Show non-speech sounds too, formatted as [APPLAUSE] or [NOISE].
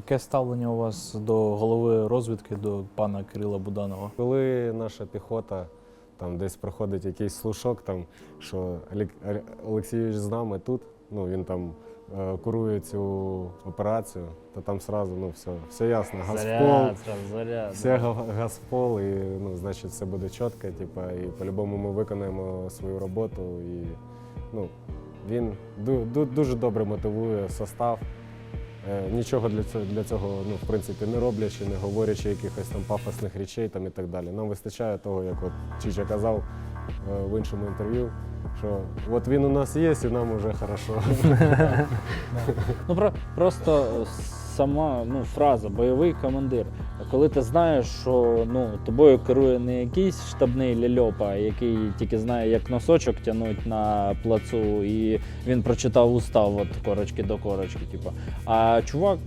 Яке ставлення у вас до голови розвідки, до пана Кирила Буданова? Коли наша піхота там десь проходить якийсь слушок, там, що Олексійович з нами тут, ну він там е, курує цю операцію, то там сразу ну, все, все ясно. Газпол, заряд. все га- газпол, і ну, значить все буде чітко, типа, і по-любому ми виконаємо свою роботу. І, ну, він ду- ду- дуже добре мотивує состав. Е, Нічого для цього, для цього ну, в принципі, не роблячи, не говорячи якихось там пафосних речей там, і так далі. Нам вистачає того, як от Чича казав е, в іншому інтерв'ю, що от він у нас є, і нам вже хорошо. [LAUGHS] Ну про, просто сама ну, фраза бойовий командир. Коли ти знаєш, що ну, тобою керує не якийсь штабний ляльопа, який тільки знає, як носочок тягнуть на плацу, і він прочитав устав от корочки до корочки, типу. А чувак